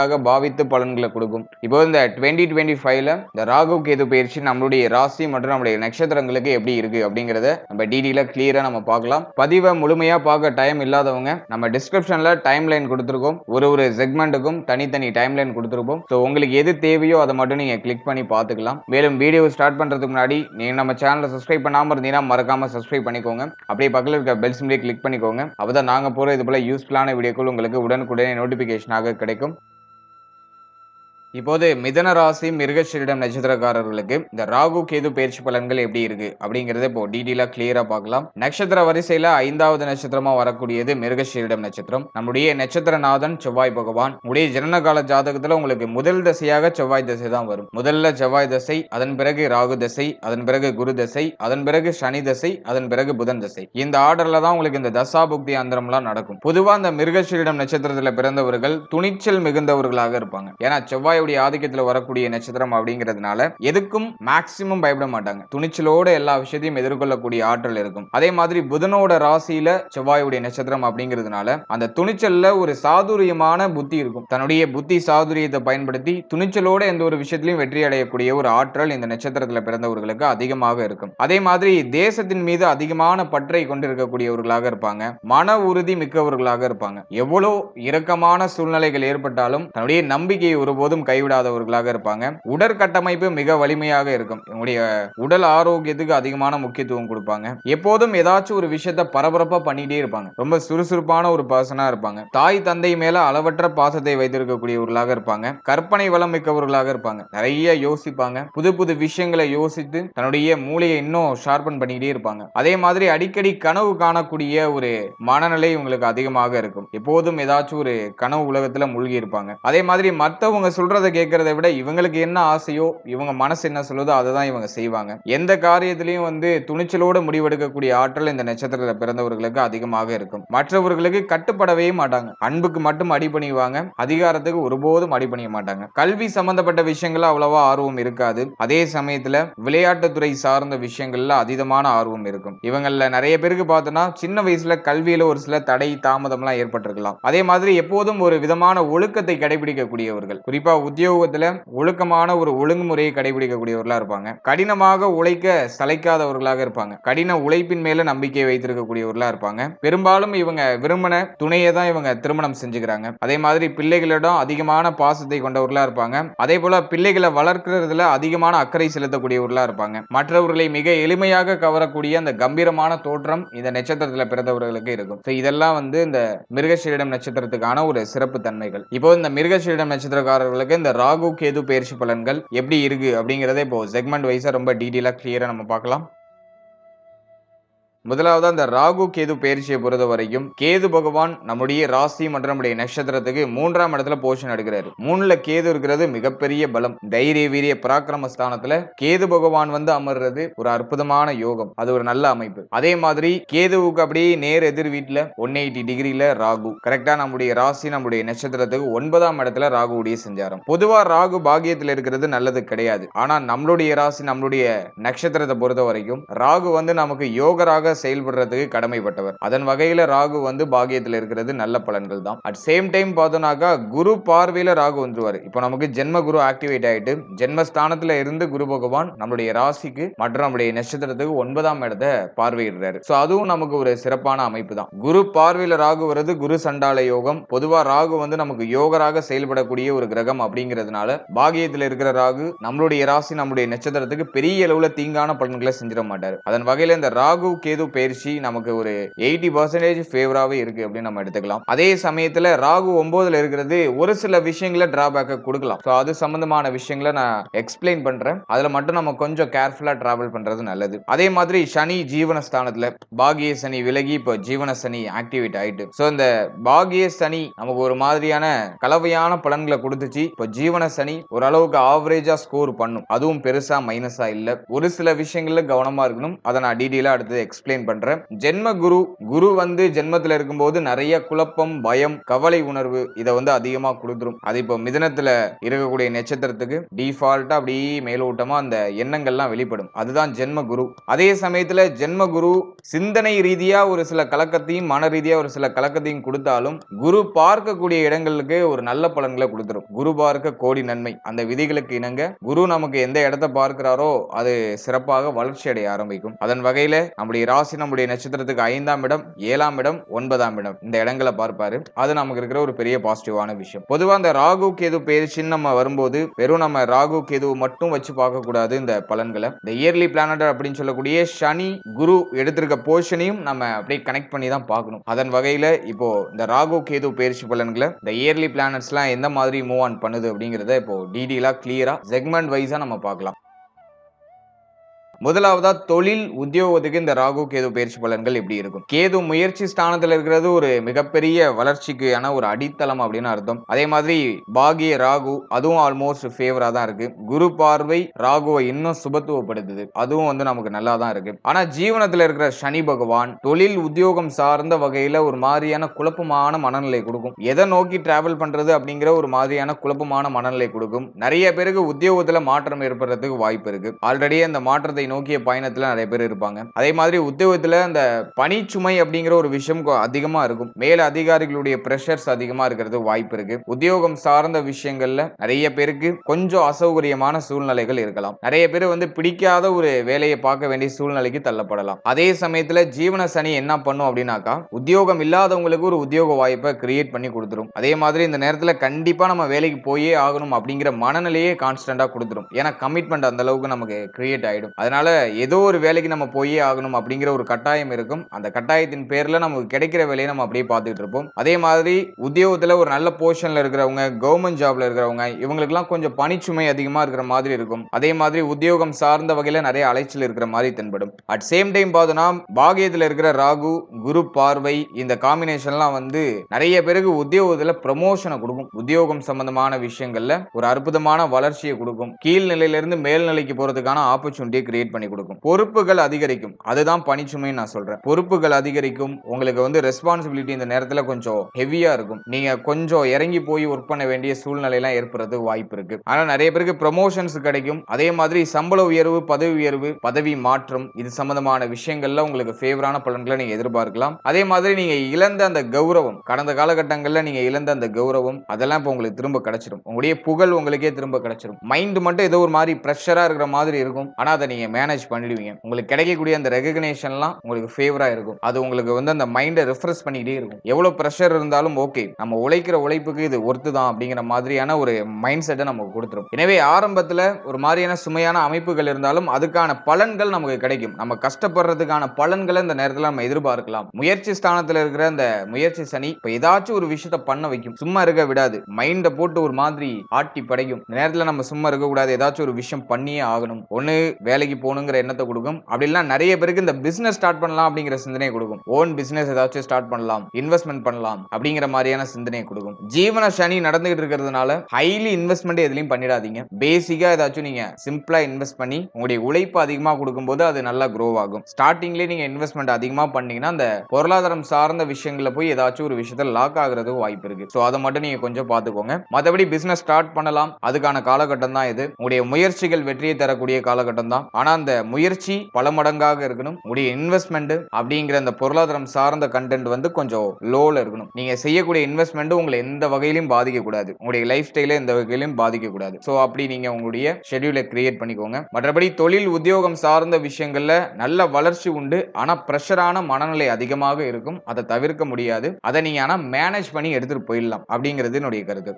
வீடாக பாவித்து பலன்களை கொடுக்கும். இப்போ இந்த டுவெண்ட்டி டுவெண்ட்டி ஃபைவ்ல இந்த ராகு கேது பயிற்சி நம்மளுடைய ராசி மற்றும் நம்மளுடைய நட்சத்திரங்களுக்கு எப்படி இருக்கு அப்படிங்கறத நம்ம டீடெயிலா கிளியரா நம்ம பார்க்கலாம். பதிவை முழுமையா பார்க்க டைம் இல்லாதவங்க நம்ம டிஸ்கிரிப்ஷன்ல டைம் லைன் கொடுத்துருக்கோம். ஒரு ஒரு செக்மெண்ட்டுக்கும் தனித்தனி டைம் லைன் கொடுத்துருப்போம். ஸோ உங்களுக்கு எது தேவையோ அதை மட்டும் நீங்க கிளிக் பண்ணி பார்த்துக்கலாம். மேலும் வீடியோ ஸ்டார்ட் பண்றதுக்கு முன்னாடி நீங்க நம்ம சேனலை சப்ஸ்கிரைப் பண்ணாம இருந்தீங்கன்னா மறக்காம சப்ஸ்கிரைப் பண்ணிக்கோங்க. அப்படியே பக்கத்தில் இருக்க பெல் சிம்லேயே கிளிக் பண்ணிக்கோங்க. அப்பதான் நாங்க போற இது போல யூஸ்ஃபுல்லான வீடியோக்கள் உங்களுக்கு உடனுக்குடனே நோட்டிபிகேஷனாக கிடைக்கும். இப்போது மிதன ராசி மிருகஷீரிடம் நட்சத்திரக்காரர்களுக்கு இந்த ராகு கேது பயிற்சி பலன்கள் எப்படி இருக்கு அப்படிங்கறத இப்போ டீடெயிலா கிளியரா பார்க்கலாம். நட்சத்திர வரிசையில ஐந்தாவது நட்சத்திரமா வரக்கூடியது மிருகஷீரிடம் நட்சத்திரம். நம்முடைய நட்சத்திரநாதன் செவ்வாய் பகவான். உடைய ஜனனகால ஜாதகத்துல உங்களுக்கு முதல் தசையாக செவ்வாய் தசை தான் வரும். முதல்ல செவ்வாய் தசை அதன் பிறகு ராகு தசை அதன் பிறகு குரு தசை அதன் பிறகு சனி தசை அதன் பிறகு புதன் தசை. இந்த ஆர்டர்ல தான் உங்களுக்கு இந்த தசாபுக்தி அந்தரம்லாம் நடக்கும். பொதுவா இந்த மிருகஷீரிடம் நட்சத்திரத்துல பிறந்தவர்கள் துணிச்சல் மிகுந்தவர்களாக இருப்பாங்க. ஏன்னா செவ்வாய் செவ்வாயுடைய ஆதிக்கத்துல வரக்கூடிய நட்சத்திரம் அப்படிங்கிறதுனால எதுக்கும் மேக்சிமம் பயப்பட மாட்டாங்க. துணிச்சலோட எல்லா விஷயத்தையும் எதிர்கொள்ளக்கூடிய ஆற்றல் இருக்கும். அதே மாதிரி புதனோட ராசியில செவ்வாயுடைய நட்சத்திரம் அப்படிங்கிறதுனால அந்த துணிச்சல்ல ஒரு சாதுரியமான புத்தி இருக்கும். தன்னுடைய புத்தி சாதுரியத்தை பயன்படுத்தி துணிச்சலோட எந்த ஒரு விஷயத்திலையும் வெற்றி அடையக்கூடிய ஒரு ஆற்றல் இந்த நட்சத்திரத்துல பிறந்தவர்களுக்கு அதிகமாக இருக்கும். அதே மாதிரி தேசத்தின் மீது அதிகமான பற்றை கொண்டிருக்கக்கூடியவர்களாக இருப்பாங்க. மன உறுதி மிக்கவர்களாக இருப்பாங்க. எவ்வளவு இரக்கமான சூழ்நிலைகள் ஏற்பட்டாலும் தன்னுடைய நம்பிக்கையை ஒருபோதும் கைவிடாதவர்களாக இருப்பாங்க. உடற்கட்டமைப்பு மிக வலிமையாக இருக்கும். இவங்களுடைய உடல் ஆரோக்கியத்துக்கு அதிகமான முக்கியத்துவம் கொடுப்பாங்க. எப்போதும் ஏதாச்சும் ஒரு விஷயத்த பரபரப்பா பண்ணிட்டே இருப்பாங்க. ரொம்ப சுறுசுறுப்பான ஒரு பர்சனா இருப்பாங்க. தாய் தந்தை மேல அளவற்ற பாசத்தை வைத்திருக்கக்கூடியவர்களாக இருப்பாங்க. கற்பனை வளம் மிக்கவர்களாக இருப்பாங்க. நிறைய யோசிப்பாங்க. புது புது விஷயங்களை யோசித்து தன்னுடைய மூளையை இன்னும் ஷார்பன் பண்ணிக்கிட்டே இருப்பாங்க. அதே மாதிரி அடிக்கடி கனவு காணக்கூடிய ஒரு மனநிலை இவங்களுக்கு அதிகமாக இருக்கும். எப்போதும் ஏதாச்சும் ஒரு கனவு உலகத்துல மூழ்கி இருப்பாங்க. அதே மாதிரி மத்தவங்க சொல்றதை கேட்கறத விட இவங்களுக்கு என்ன ஆசையோ இவங்க மனசு என்ன சொல்லுதோ அதை தான் இவங்க செய்வாங்க. எந்த காரியத்திலையும் வந்து துணிச்சலோடு முடிவெடுக்கக்கூடிய ஆற்றல் இந்த நட்சத்திரத்தில் பிறந்தவர்களுக்கு அதிகமாக இருக்கும். மற்றவர்களுக்கு கட்டுப்படவே மாட்டாங்க. அன்புக்கு மட்டும் அடிபணிவாங்க அதிகாரத்துக்கு ஒருபோதும் அடிபணிய மாட்டாங்க. கல்வி சம்பந்தப்பட்ட விஷயங்கள்ல அவ்வளவா ஆர்வம் இருக்காது. அதே சமயத்துல விளையாட்டுத்துறை சார்ந்த விஷயங்கள்ல அதீதமான ஆர்வம் இருக்கும். இவங்கள நிறைய பேருக்கு பார்த்தோம்னா சின்ன வயசுல கல்வியில ஒரு சில தடை தாமதம்லாம் ஏற்பட்டிருக்கலாம். அதே மாதிரி எப்போதும் ஒரு விதமான ஒழுக்கத்தை கடைபிடிக்கக்கூடியவர்கள். குறிப்பா உத்தியோகத்துல ஒழுக்கமான ஒரு ஒழுங்குமுறையை கடைபிடிக்கக்கூடியவர்களா இருப்பாங்க. கடினமாக உழைக்க சளைக்காதவர்களாக இருப்பாங்க. கடின உழைப்பின் மேல நம்பிக்கை வைத்திருக்கக்கூடியவர்களா இருப்பாங்க. பெரும்பாலும் இவங்க விரும்பின துணையை தான் இவங்க திருமணம் செஞ்சுக்கிறாங்க. அதே மாதிரி பிள்ளைகளிடம் அதிகமான பாசத்தை கொண்டவர்களா இருப்பாங்க. அதே போல பிள்ளைகளை வளர்க்கறதுல அதிகமான அக்கறை செலுத்தக்கூடியவர்களா இருப்பாங்க. மற்றவர்களை மிக எளிமையாக கவரக்கூடிய அந்த கம்பீரமான தோற்றம் இந்த நட்சத்திரத்துல பிறந்தவர்களுக்கு இருக்கும். ஸோ இதெல்லாம் வந்து இந்த மிருகசீரிடம் நட்சத்திரத்துக்கான ஒரு சிறப்பு தன்மைகள். இப்போ இந்த மிருகசீரிடம் நட்சத்திரக்காரர்களுக்கு இந்த ராகு கேது பயிற்சி பலன்கள் எப்படி இருக்கு அப்படிங்கிறத இப்போ செக்மெண்ட் வைஸா ரொம்ப டீட்டெயிலாக கிளியரா நம்ம பார்க்கலாம். முதலாவது அந்த ராகு கேது பயிற்சியை பொறுத்த வரைக்கும் கேது பகவான் நம்முடைய ராசி மற்றும் நம்முடைய நட்சத்திரத்துக்கு மூன்றாம் இடத்துல போஷன் எடுக்கிறாரு. மூணுல கேது இருக்கிறது மிகப்பெரிய பலம். தைரிய வீரிய பராக்கிரம ஸ்தானத்துல கேது பகவான் வந்து அமர்றது ஒரு அற்புதமான யோகம். அது ஒரு நல்ல அமைப்பு. அதே மாதிரி கேதுவுக்கு அப்படியே நேர் எதிர் வீட்டுல ஒன் எயிட்டி டிகிரியில ராகு. கரெக்டா நம்முடைய ராசி நம்முடைய நட்சத்திரத்துக்கு ஒன்பதாம் இடத்துல ராகுவுடைய செஞ்சாரம். பொதுவா ராகு பாகியத்தில் இருக்கிறது நல்லது கிடையாது. ஆனா நம்மளுடைய ராசி நம்மளுடைய நட்சத்திரத்தை பொறுத்த வரைக்கும் ராகு வந்து நமக்கு யோகராக யோகராக செயல்படுறதுக்கு கடமைப்பட்டவர். அதன் வகையில ராகு வந்து பாகியத்தில் இருக்கிறது நல்ல பலன்கள் தான். அட் சேம் டைம் பார்த்தோம்னாக்கா குரு பார்வையில ராகு வந்துருவார். இப்போ நமக்கு ஜென்ம குரு ஆக்டிவேட் ஆயிட்டு ஜென்மஸ்தானத்துல இருந்து குரு பகவான் நம்மளுடைய ராசிக்கு மற்றும் நம்முடைய நட்சத்திரத்துக்கு ஒன்பதாம் இடத்தை பார்வையிடுறாரு. ஸோ அதுவும் நமக்கு ஒரு சிறப்பான அமைப்பு தான். குரு பார்வையில ராகு வருது குரு சண்டால யோகம். பொதுவா ராகு வந்து நமக்கு யோகராக செயல்படக்கூடிய ஒரு கிரகம் அப்படிங்கிறதுனால பாகியத்தில் இருக்கிற ராகு நம்மளுடைய ராசி நம்முடைய நட்சத்திரத்துக்கு பெரிய அளவுல தீங்கான பலன்களை செஞ்சிட மாட்டார். அதன் வகையில இந்த ராகு கேது பயிற்சி நமக்கு ஒரு எயிட்டி பர்சன்டேஜ் ஃபேவராகவே இருக்கு அப்படின்னு நம்ம எடுத்துக்கலாம். அதே சமயத்தில் ராகு ஒம்போதில் இருக்கிறது ஒரு சில விஷயங்களை ட்ராபேக்கை கொடுக்கலாம். ஸோ அது சம்பந்தமான விஷயங்களை நான் எக்ஸ்பிளைன் பண்றேன். அதில் மட்டும் நம்ம கொஞ்சம் கேர்ஃபுல்லா ட்ராவல் பண்றது நல்லது. அதே மாதிரி சனி ஜீவனஸ்தானத்துல பாகிய சனி விலகி இப்போ ஜீவன சனி ஆக்டிவேட் ஆயிட்டு. ஸோ இந்த பாகிய சனி நமக்கு ஒரு மாதிரியான கலவையான பலன்களை கொடுத்துச்சு. இப்போ ஜீவன சனி ஓரளவுக்கு ஆவரேஜா ஸ்கோர் பண்ணும். அதுவும் பெருசா மைனஸா இல்லை. ஒரு சில விஷயங்கள்ல கவனமா இருக்கணும். அதை நான் டீட்டெயிலாக அடுத்து எக்ஸ்பிளைன் எக்ஸ்பிளைன் பண்றேன். ஜென்ம குரு குரு வந்து ஜென்மத்துல இருக்கும்போது நிறைய குழப்பம் பயம் கவலை உணர்வு இதை வந்து அதிகமா கொடுத்துரும். அது இப்போ மிதனத்துல இருக்கக்கூடிய நட்சத்திரத்துக்கு டிஃபால்ட்டா அப்படியே மேலோட்டமா அந்த எண்ணங்கள்லாம் வெளிப்படும். அதுதான் ஜென்ம குரு அதே சமயத்துல ஜென்ம குரு சிந்தனை ரீதியா ஒரு சில கலக்கத்தையும் மன ரீதியா ஒரு சில கலக்கத்தையும் கொடுத்தாலும் குரு பார்க்கக்கூடிய இடங்களுக்கு ஒரு நல்ல பலன்களை கொடுத்துரும். குரு பார்க்க கோடி நன்மை. அந்த விதிகளுக்கு இணங்க குரு நமக்கு எந்த இடத்த பார்க்கிறாரோ அது சிறப்பாக வளர்ச்சி அடைய ஆரம்பிக்கும். அதன் வகையில நம்முடைய ராசி நம்முடைய நட்சத்திரத்துக்கு ஐந்தாம் இடம் ஏழாம் இடம் ஒன்பதாம் இடம். இந்த இடங்களை பார்ப்பாரு. அது நமக்கு இருக்கிற ஒரு பெரிய பாசிட்டிவான விஷயம். பொதுவா இந்த ராகு கேது பேச்சுன்னு நம்ம வரும்போது வெறும் நம்ம ராகு கேது மட்டும் வச்சு பார்க்க கூடாது இந்த பலன்களை. இந்த இயர்லி பிளானட் அப்படின்னு சொல்லக்கூடிய சனி குரு எடுத்திருக்க போர்ஷனையும் நம்ம அப்படியே கனெக்ட் பண்ணி தான் பார்க்கணும். அதன் வகையில இப்போ இந்த ராகு கேது பயிற்சி பலன்களை இந்த இயர்லி பிளானட்ஸ்லாம் எந்த மாதிரி மூவ் ஆன் பண்ணுது அப்படிங்கிறத இப்போ டீடெயிலா கிளியரா செக்மெண்ட் வைஸா நம்ம பார்க்கலாம். முதலாவதா தொழில் உத்தியோகத்துக்கு இந்த ராகு கேது பயிற்சி பலன்கள் எப்படி இருக்கும்? கேது முயற்சி ஸ்தானத்துல இருக்கிறது ஒரு மிகப்பெரிய வளர்ச்சிக்கான ஒரு அடித்தளம் அப்படின்னு அர்த்தம். அதே மாதிரி பாகிய ராகு அதுவும் ஆல்மோஸ்ட் ஃபேவரா தான் இருக்கு. குரு பார்வை ராகுவை இன்னும் சுபத்துவப்படுத்துது. அதுவும் வந்து நமக்கு நல்லா தான் இருக்கு. ஆனா ஜீவனத்துல இருக்கிற சனி பகவான் தொழில் உத்தியோகம் சார்ந்த வகையில ஒரு மாதிரியான குழப்பமான மனநிலை கொடுக்கும். எதை நோக்கி டிராவல் பண்றது அப்படிங்கிற ஒரு மாதிரியான குழப்பமான மனநிலை கொடுக்கும். நிறைய பேருக்கு உத்தியோகத்துல மாற்றம் ஏற்படுறதுக்கு வாய்ப்பு இருக்கு. ஆல்ரெடி அந்த மாற்றத்தை நோக்கிய பயணத்துல நிறைய பேர் இருப்பாங்க. அதே மாதிரி உத்தியோகத்துல அந்த பணிச்சுமை அப்படிங்கிற ஒரு விஷயம் அதிகமா இருக்கும். மேல அதிகாரிகளுடைய பிரஷர்ஸ் அதிகமா இருக்கிறது வாய்ப்பு இருக்கு. உத்தியோகம் சார்ந்த விஷயங்கள்ல நிறைய பேருக்கு கொஞ்சம் அசௌகரியமான சூழ்நிலைகள் இருக்கலாம். நிறைய பேர் வந்து பிடிக்காத ஒரு வேலையை பார்க்க வேண்டிய சூழ்நிலைக்கு தள்ளப்படலாம். அதே சமயத்துல ஜீவன சனி என்ன பண்ணும் அப்படின்னாக்கா உத்தியோகம் இல்லாதவங்களுக்கு ஒரு உத்தியோக வாய்ப்பை கிரியேட் பண்ணி கொடுத்துரும். அதே மாதிரி இந்த நேரத்துல கண்டிப்பா நம்ம வேலைக்கு போயே ஆகணும் அப்படிங்கிற மனநிலையே கான்ஸ்டன்டா கொடுத்துரும். ஏன்னா கமிட்மெண்ட் அந்த அளவுக்கு நமக்கு கிரியேட் ஆயிடும். அதனால அதனால் ஏதோ ஒரு வேலைக்கு நம்ம போயே ஆகணும் அப்படிங்கிற ஒரு கட்டாயம் இருக்கும். அந்த கட்டாயத்தின் பேரில் நமக்கு கிடைக்கிற வேலையை நம்ம அப்படியே பார்த்துட்டு இருப்போம். அதே மாதிரி உத்தியோகத்தில் ஒரு நல்ல போர்ஷனில் இருக்கிறவங்க கவர்மெண்ட் ஜாப்ல இருக்கிறவங்க இவங்களுக்குலாம் கொஞ்சம் பணிச்சுமை அதிகமாக இருக்கிற மாதிரி இருக்கும். அதே மாதிரி உத்தியோகம் சார்ந்த வகையில் நிறைய அலைச்சல் இருக்கிற மாதிரி தென்படும். அட் சேம் டைம் பார்த்தோன்னா பாகியத்தில் இருக்கிற ராகு குரு பார்வை இந்த காம்பினேஷன்லாம் வந்து நிறைய பேருக்கு உத்தியோகத்தில் ப்ரமோஷனை கொடுக்கும். உத்தியோகம் சம்பந்தமான விஷயங்கள்ல ஒரு அற்புதமான வளர்ச்சியை கொடுக்கும். கீழ்நிலையிலிருந்து மேல்நிலைக்கு போகிறதுக்கான ஆப்பர்ச்சுனிட்டியை கிரியேட் பண்ணி கொடுக்கும். பொறுப்புகள் அதிகரிக்கும். அதுதான் பணிச்சுமை நான் சொல்றேன். பொறுப்புகள் அதிகரிக்கும். உங்களுக்கு வந்து ரெஸ்பான்சிபிலிட்டி இந்த நேரத்துல கொஞ்சம் ஹெவியா இருக்கும். நீங்க கொஞ்சம் இறங்கி போய் ஒர்க் பண்ண வேண்டிய சூழ்நிலை எல்லாம் ஏற்படுறது வாய்ப்பு இருக்கு. ஆனா நிறைய பேருக்கு ப்ரமோஷன்ஸ் கிடைக்கும். அதே மாதிரி சம்பள உயர்வு பதவி உயர்வு பதவி மாற்றம் இது சம்பந்தமான விஷயங்கள்ல உங்களுக்கு ஃபேவரான பலன்களை நீங்க எதிர்பார்க்கலாம். அதே மாதிரி நீங்க இழந்த அந்த கௌரவம் கடந்த காலகட்டங்கள்ல நீங்க இழந்த அந்த கௌரவம் அதெல்லாம் இப்போ உங்களுக்கு திரும்ப கிடைச்சிடும் உங்களுடைய புகழ் உங்களுக்கே திரும்ப கிடைச்சிடும் மைண்ட் மட்டும் ஏதோ ஒரு மாதிரி ப்ரெஷரா இருக்கிற மாதிரி இருக்கும். ஆனா அதை நீங்க மேனேஜ் பண்ணிடுவீங்க. உங்களுக்கு கிடைக்கக்கூடிய அந்த ரெகக்னேஷன்லாம் உங்களுக்கு ஃபேவராக இருக்கும். அது உங்களுக்கு வந்து அந்த மைண்டை ரெஃப்ரெஷ் பண்ணிக்கிட்டே இருக்கும். எவ்வளோ ப்ரெஷர் இருந்தாலும் ஓகே நம்ம உழைக்கிற உழைப்புக்கு இது ஒர்த்து தான் அப்படிங்கிற மாதிரியான ஒரு மைண்ட் செட்டை நமக்கு கொடுத்துரும். எனவே ஆரம்பத்தில் ஒரு மாதிரியான சுமையான அமைப்புகள் இருந்தாலும் அதுக்கான பலன்கள் நமக்கு கிடைக்கும். நம்ம கஷ்டப்படுறதுக்கான பலன்களை இந்த நேரத்தில் நம்ம எதிர்பார்க்கலாம். முயற்சி ஸ்தானத்தில் இருக்கிற அந்த முயற்சி சனி இப்போ ஏதாச்சும் ஒரு விஷயத்த பண்ண வைக்கும். சும்மா இருக்க விடாது. மைண்டை போட்டு ஒரு மாதிரி ஆட்டி படைக்கும். இந்த நேரத்தில் நம்ம சும்மா இருக்கக்கூடாது ஏதாச்சும் ஒரு விஷயம் பண்ணியே ஆகணும். ஒன்று வேலைக்கு போகணுங்கிற எண்ணத்தை கொடுக்கும். அப்படி இல்லைன்னா நிறைய பேருக்கு இந்த பிசினஸ் ஸ்டார்ட் பண்ணலாம் அப்படிங்கிற சிந்தனையை கொடுக்கும். ஓன் பிசினஸ் ஏதாச்சும் ஸ்டார்ட் பண்ணலாம். இன்வெஸ்ட்மெண்ட் பண்ணலாம் அப்படிங்கிற மாதிரியான சிந்தனையை கொடுக்கும். ஜீவன சனி நடந்துகிட்டு இருக்கிறதுனால ஹைலி இன்வெஸ்ட்மெண்ட் எதுலையும் பண்ணிடாதீங்க. பேசிக்கா ஏதாச்சும் நீங்க சிம்பிளா இன்வெஸ்ட் பண்ணி உங்களுடைய உழைப்பு அதிகமா கொடுக்கும்போது அது நல்லா க்ரோ ஆகும். ஸ்டார்டிங்லேயே நீங்க இன்வெஸ்ட்மெண்ட் அதிகமா பண்ணீங்கன்னா அந்த பொருளாதாரம் சார்ந்த விஷயங்களில் போய் ஏதாச்சும் ஒரு விஷயத்தை லாக் ஆகிறதுக்கு வாய்ப்பு இருக்கு. ஸோ அதை மட்டும் நீங்க கொஞ்சம் பார்த்துக்கோங்க. மற்றபடி பிசினஸ் ஸ்டார்ட் பண்ணலாம். அதுக்கான காலகட்டம் தான் இது. உங்களுடைய முயற்சிகள் வெற்றியை தரக்கூடிய காலகட்டம் தான். ஆனா ஆனா அந்த முயற்சி பல மடங்காக இருக்கணும். உடைய இன்வெஸ்ட்மெண்ட் அப்படிங்கிற அந்த பொருளாதாரம் சார்ந்த கண்டென்ட் வந்து கொஞ்சம் லோல இருக்கணும். நீங்க செய்யக்கூடிய இன்வெஸ்ட்மெண்ட் உங்களை எந்த வகையிலும் பாதிக்க கூடாது உங்களுடைய லைஃப் ஸ்டைல எந்த வகையிலும் பாதிக்க கூடாது சோ அப்படி நீங்க உங்களுடைய ஷெட்யூலை கிரியேட் பண்ணிக்கோங்க. மற்றபடி தொழில் உத்தியோகம் சார்ந்த விஷயங்கள்ல நல்ல வளர்ச்சி உண்டு. ஆனா பிரஷரான மனநிலை அதிகமாக இருக்கும். அதை தவிர்க்க முடியாது. அதை நீங்க ஆனா மேனேஜ் பண்ணி எடுத்துட்டு போயிடலாம் அப்படிங்கிறது என்னுடைய கருத்து.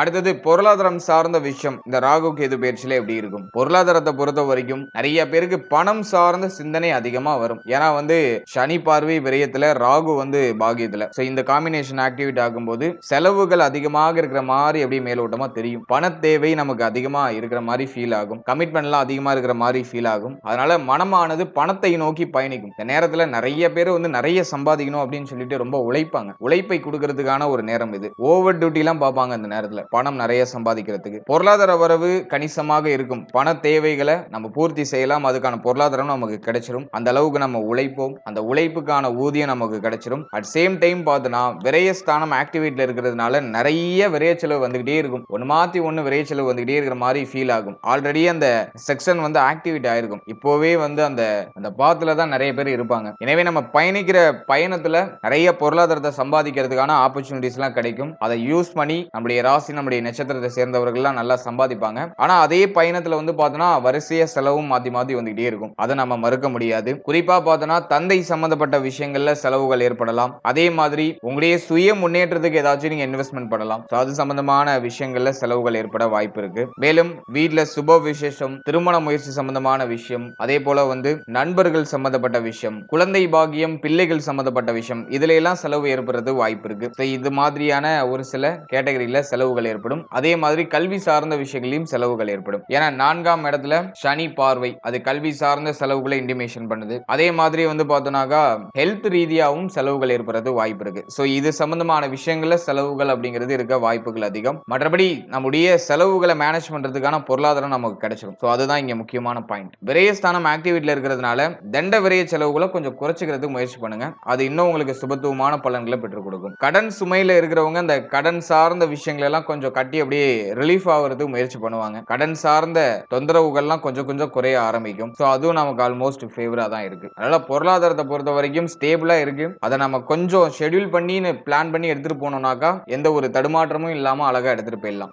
அடுத்தது பொருளாதாரம் சார்ந்த விஷயம். இந்த ராகு கேது பயிற்சியில எப்படி இருக்கும்? பொருளாதாரத்தை பொறுத்த வரைக்கும் நிறைய பேருக்கு பணம் சார்ந்த சிந்தனை அதிகமா வரும். ஏன்னா வந்து சனி பார்வை விரயத்துல ராகு வந்து பாகியத்துல சோ இந்த காம்பினேஷன் ஆக்டிவேட் ஆகும்போது செலவுகள் அதிகமாக இருக்கிற மாதிரி எப்படி மேலோட்டமா தெரியும்? பண தேவை நமக்கு அதிகமா இருக்கிற மாதிரி ஃபீல் ஆகும். கமிட்மெண்ட்லாம் அதிகமா இருக்கிற மாதிரி ஃபீல் ஆகும். அதனால மனமானது பணத்தை நோக்கி பயணிக்கும். இந்த நேரத்துல நிறைய பேர் வந்து நிறைய சம்பாதிக்கணும் அப்படின்னு சொல்லிட்டு ரொம்ப உழைப்பாங்க. உழைப்பை கொடுக்கறதுக்கான ஒரு நேரம் இது. ஓவர் டியூட்டி எல்லாம் பார்ப்பாங்க இந்த நேரத்துல. பணம் நிறைய சம்பாதிக்கிறதுக்கு. பொருளாதார வரவு கணிசமாக இருக்கும். பண தேவைகளை நம்ம பூர்த்தி செய்யலாம். அதுக்கான பொருளாதாரம் நமக்கு கிடைச்சிரும். அந்த அளவுக்கு நம்ம உழைப்போம். அந்த உழைப்புக்கான ஊதியம் நமக்கு கிடைச்சிரும். அட் சேம் டைம் பார்த்தோன்னா விரயஸ்தானம் ஆக்டிவேட்ல இருக்கிறதுனால நிறைய விரைய செலவு வந்துகிட்டே இருக்கும். ஒன்று மாத்தி ஒன்று விரைய செலவு வந்துகிட்டே இருக்கிற மாதிரி ஃபீல் ஆகும். ஆல்ரெடி அந்த செக்ஷன் வந்து ஆக்டிவேட் ஆயிருக்கும். இப்போவே வந்து அந்த அந்த பாத்துல தான் நிறைய பேர் இருப்பாங்க. எனவே நம்ம பயணிக்கிற பயணத்துல நிறைய பொருளாதாரத்தை சம்பாதிக்கிறதுக்கான ஆப்பர்ச்சுனிட்டிஸ் எல்லாம் கிடைக்கும். அதை யூஸ் பண்ணி நம்முடைய ராசி நம்முடைய நட்சத்திரத்தை சேர்ந்தவர்கள்லாம் நல்லா சம்பாதிப்பாங்க. ஆனா அதே பயணத்துல வந்து பார்த்தோன்னா வரிசைய செலவும் மாத்தி மாத்தி வந்துகிட்டே இருக்கும். அதை நம்ம மறுக்க முடியாது. குறிப்பா பார்த்தோன்னா தந்தை சம்பந்தப்பட்ட விஷயங்கள்ல செலவுகள் ஏற்படலாம். அதே மாதிரி உங்களுடைய சுய முன்னேற்றத்துக்கு ஏதாச்சும் நீங்க இன்வெஸ்ட்மெண்ட் பண்ணலாம். அது சம்பந்தமான விஷயங்கள்ல செலவுகள் ஏற்பட வாய்ப்பு இருக்கு. மேலும் வீட்டுல சுப விசேஷம் திருமண முயற்சி சம்பந்தமான விஷயம் அதே போல வந்து நண்பர்கள் சம்பந்தப்பட்ட விஷயம் குழந்தை பாகியம் பிள்ளைகள் சம்பந்தப்பட்ட விஷயம் இதுல எல்லாம் செலவு ஏற்படுறது வாய்ப்பு இருக்கு. இது மாதிரியான ஒரு சில கேட்டகரியில செலவுகள் ஏற்படும். அதே மாதிரி கல்வி சார்ந்த விஷயங்களையும் செலவுகள் ஏற்படும். ஏன்னா நான்காம் இடத்துல சனி பார்வை அது கல்வி சார்ந்த செலவுகளை இன்டிமேஷன் பண்ணுது. அதே மாதிரி வந்து பார்த்தோம்னாக்கா ஹெல்த் ரீதியாகவும் செலவுகள் ஏற்படுறது வாய்ப்பு இருக்கு. ஸோ இது சம்பந்தமான விஷயங்கள்ல செலவுகள் அப்படிங்கிறது இருக்க வாய்ப்புகள் அதிகம். மற்றபடி நம்முடைய செலவுகளை மேனேஜ் பண்றதுக்கான பொருளாதாரம் நமக்கு கிடைச்சிடும் ஸோ அதுதான் இங்க முக்கியமான பாயிண்ட் விரயஸ்தானம் ஆக்டிவிட்டியில் இருக்கிறதுனால தண்ட விரைய செலவுகளை கொஞ்சம் குறைச்சிக்கிறதுக்கு முயற்சி பண்ணுங்க. அது இன்னும் உங்களுக்கு சுபத்துவமான பலன்களை பெற்றுக் கொடுக்கும். கடன் சுமையில இருக்கிறவங்க அந்த கடன் சார்ந்த விஷயங்கள் எல்லாம் கொஞ்சம் கட்டி அப்படியே ரிலீஃப் ஆகிறதுக்கு முயற்சி பண்ணுவாங்க. கடன் சார்ந்த தொந்தரவுகள்லாம் கொஞ்சம் கொஞ்சம் குறைய ஆரம்பிக்கும். ஸோ அதுவும் நமக்கு ஆல்மோஸ்ட் ஃபேவரா தான் இருக்கு. அதனால பொருளாதாரத்தை பொறுத்த வரைக்கும் ஸ்டேபிளா இருக்கு. அதை நம்ம கொஞ்சம் ஷெட்யூல் பண்ணி பிளான் பண்ணி எடுத்துட்டு போனோம்னாக்கா எந்த ஒரு தடுமாற்றமும் இல்லாம அழகா எடுத்துட்டு போயிடலாம்.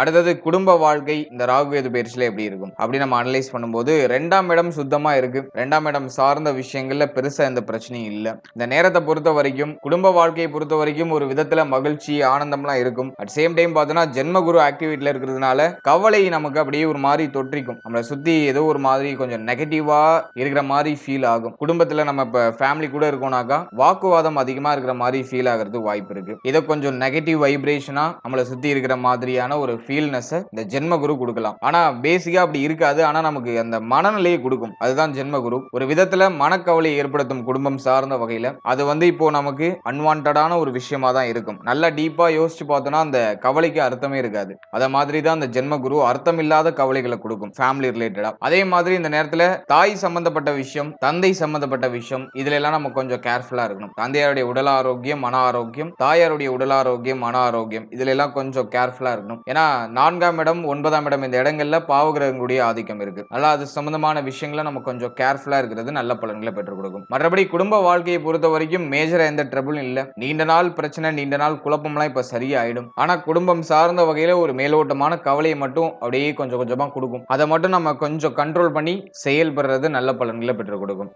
அடுத்தது குடும்ப வாழ்க்கை இந்த ராகுகேது பயிற்சியில எப்படி இருக்கும்? அப்படி நம்ம அனலைஸ் பண்ணும்போது ரெண்டாம் இடம் சுத்தமா இருக்கு. ரெண்டாம் இடம் சார்ந்த விஷயங்கள்ல பெருசா எந்த பிரச்சனையும் இல்லை. இந்த நேரத்தை பொறுத்த வரைக்கும் குடும்ப வாழ்க்கையை பொறுத்த வரைக்கும் ஒரு விதத்துல மகிழ்ச்சி ஆனந்தம்லாம் இருக்கும். அட் சேம் டைம் பார்த்தோன்னா ஜென்மகுரு ஆக்டிவிட்டில இருக்கிறதுனால கவலை நமக்கு அப்படியே ஒரு மாதிரி தொற்றிக்கும். நம்மளை சுத்தி ஏதோ ஒரு மாதிரி கொஞ்சம் நெகட்டிவா இருக்கிற மாதிரி ஃபீல் ஆகும். குடும்பத்துல நம்ம இப்ப ஃபேமிலி கூட இருக்கோம்னாக்கா வாக்குவாதம் அதிகமா இருக்கிற மாதிரி ஃபீல் ஆகிறதுக்கு வாய்ப்பு இருக்கு. இதை கொஞ்சம் நெகட்டிவ் வைப்ரேஷனா நம்மளை சுத்தி இருக்கிற மாதிரியான ஒரு ஃபீல்னஸை இந்த ஜென்ம குரு கொடுக்கலாம். ஆனா பேசிக்கா அப்படி இருக்காது. ஆனா நமக்கு அந்த மனநிலையை கொடுக்கும். அதுதான் ஜென்ம குரு ஒரு விதத்துல மனக்கவலையை ஏற்படுத்தும் குடும்பம் சார்ந்த வகையில அது வந்து இப்போ நமக்கு அன்வான்டான ஒரு விஷயமா தான் இருக்கும். நல்லா டீப்பா யோசிச்சு பார்த்தோம்னா அந்த கவலைக்கு அர்த்தமே இருக்காது. அத மாதிரி தான் அந்த ஜென்ம குரு அர்த்தம் இல்லாத கவலைகளை கொடுக்கும் ஃபேமிலி ரிலேட்டடா அதே மாதிரி இந்த நேரத்துல தாய் சம்பந்தப்பட்ட விஷயம் தந்தை சம்பந்தப்பட்ட விஷயம் இதுல எல்லாம் நம்ம கொஞ்சம் கேர்ஃபுல்லா இருக்கணும். தந்தையாருடைய உடல் ஆரோக்கியம் மன ஆரோக்கியம் தாயாருடைய உடல் ஆரோக்கியம் மன ஆரோக்கியம் இதுல எல்லாம் கொஞ்சம் கேர்ஃபுல்லா இருக்கணும். ஏன்னா நான்காம் இடம் ஒன்பதாம் இடம் இந்த இடங்கள்ல பாவகிரகங்களுடைய ஆதிக்கம் இருக்கு. அதனால அது சம்பந்தமான விஷயங்களை நம்ம கொஞ்சம் கேர்ஃபுல்லா இருக்கிறது நல்ல பலன்களை பெற்றுக் கொடுக்கும். மற்றபடி குடும்ப வாழ்க்கையை பொறுத்த வரைக்கும் மேஜரா எந்த ட்ரபிளும் இல்ல. நீண்ட நாள் பிரச்சனை நீண்ட நாள் குழப்பம்லாம் இப்ப சரியாயிடும். ஆனா குடும்பம் சார்ந்த வகையில ஒரு மேலோட்டமான கவலையை மட்டும் அப்படியே கொஞ்சம் கொஞ்சமா கொடுக்கும். அதை மட்டும் நம்ம கொஞ்சம் கண்ட்ரோல் பண்ணி செயல்படுறது நல்ல பலன்களை பெற்றுக் கொடுக்கும்.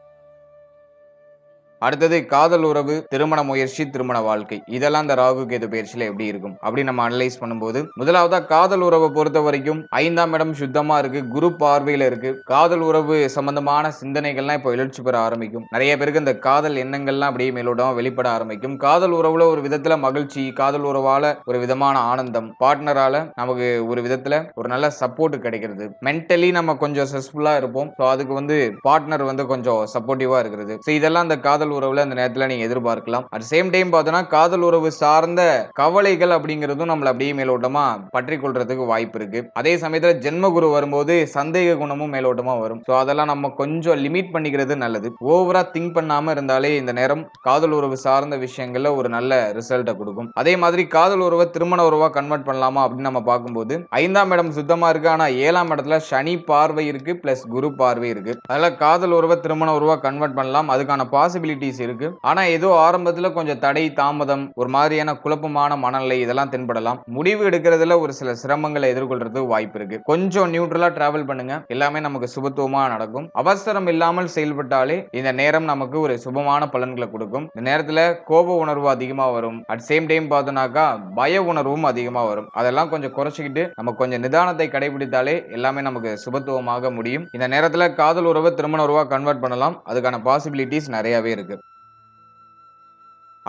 அடுத்தது காதல் உறவு திருமண முயற்சி திருமண வாழ்க்கை. இதெல்லாம் இந்த ராகு கேது பயிற்சியில எப்படி இருக்கும்? அப்படி நம்ம அனலைஸ் பண்ணும்போது முதலாவதா காதல் உறவை பொறுத்த வரைக்கும் ஐந்தாம் இடம் சுத்தமா இருக்கு குரு பார்வையில இருக்கு. காதல் உறவு சம்பந்தமான சிந்தனைகள்லாம் இப்போ எழுச்சி பெற ஆரம்பிக்கும். நிறைய பேருக்கு இந்த காதல் எண்ணங்கள்லாம் அப்படியே மேலோடம் வெளிப்பட ஆரம்பிக்கும். காதல் உறவுல ஒரு விதத்துல மகிழ்ச்சி காதல் உறவால ஒரு விதமான ஆனந்தம். பார்ட்னரால நமக்கு ஒரு விதத்துல ஒரு நல்ல சப்போர்ட் கிடைக்கிறது. மென்டலி நம்ம கொஞ்சம் ஸ்ட்ரெஸ்ஃபுல்லா இருப்போம். ஸோ அதுக்கு வந்து பார்ட்னர் வந்து கொஞ்சம் சப்போர்ட்டிவா இருக்கிறது. ஸோ இதெல்லாம் இந்த காதல் உறவுல அந்த நேரத்துல நீங்க எதிர்பார்க்கலாம். அட் சேம் டைம் பார்த்தோன்னா காதல் உறவு சார்ந்த கவலைகள் அப்படிங்கிறதும் நம்மள அப்படியே மேலோட்டமா பற்றி கொள்றதுக்கு வாய்ப்பு இருக்கு. அதே சமயத்துல ஜென்ம குரு வரும்போது சந்தேக குணமும் மேலோட்டமா வரும். ஸோ அதெல்லாம் நம்ம கொஞ்சம் லிமிட் பண்ணிக்கிறது நல்லது. ஓவரா திங்க் பண்ணாம இருந்தாலே இந்த நேரம் காதல் உறவு சார்ந்த விஷயங்கள்ல ஒரு நல்ல ரிசல்ட்டை கொடுக்கும். அதே மாதிரி காதல் உறவை திருமண உறவா கன்வெர்ட் பண்ணலாமா அப்படின்னு நம்ம பார்க்கும்போது ஐந்தாம் இடம் சுத்தமா இருக்கு. ஆனா ஏழாம் இடத்துல சனி பார்வை இருக்கு பிளஸ் குரு பார்வை இருக்கு. அதனால காதல் உறவை திருமண உறவா கன்வெர்ட் பண்ணலாம். அதுக்கான பாசிபிலிட்டி பாசிபிலிட்டிஸ் இருக்கு. ஆனா ஏதோ ஆரம்பத்துல கொஞ்சம் தடை தாமதம் ஒரு மாதிரியான குழப்பமான மனநிலை இதெல்லாம் தென்படலாம். முடிவு எடுக்கிறதுல ஒரு சில சிரமங்களை எதிர்கொள்றதுக்கு வாய்ப்பு இருக்கு. கொஞ்சம் நியூட்ரலா டிராவல் பண்ணுங்க. எல்லாமே நமக்கு சுபத்துவமா நடக்கும். அவசரம் இல்லாமல் செயல்பட்டாலே இந்த நேரம் நமக்கு ஒரு சுபமான பலன்களை கொடுக்கும். இந்த நேரத்துல கோப உணர்வு அதிகமா வரும். அட் சேம் டைம் பார்த்தோம்னாக்கா பய உணர்வும் அதிகமா வரும். அதெல்லாம் கொஞ்சம் குறைச்சிக்கிட்டு நம்ம கொஞ்சம் நிதானத்தை கடைபிடித்தாலே எல்லாமே நமக்கு சுபத்துவமாக முடியும். இந்த நேரத்துல காதல் உறவை திருமண உறவா கன்வெர்ட் பண்ணலாம். அதுக்கான பாசிபிலிட்டிஸ் நிறையவே இருக்கு. اگر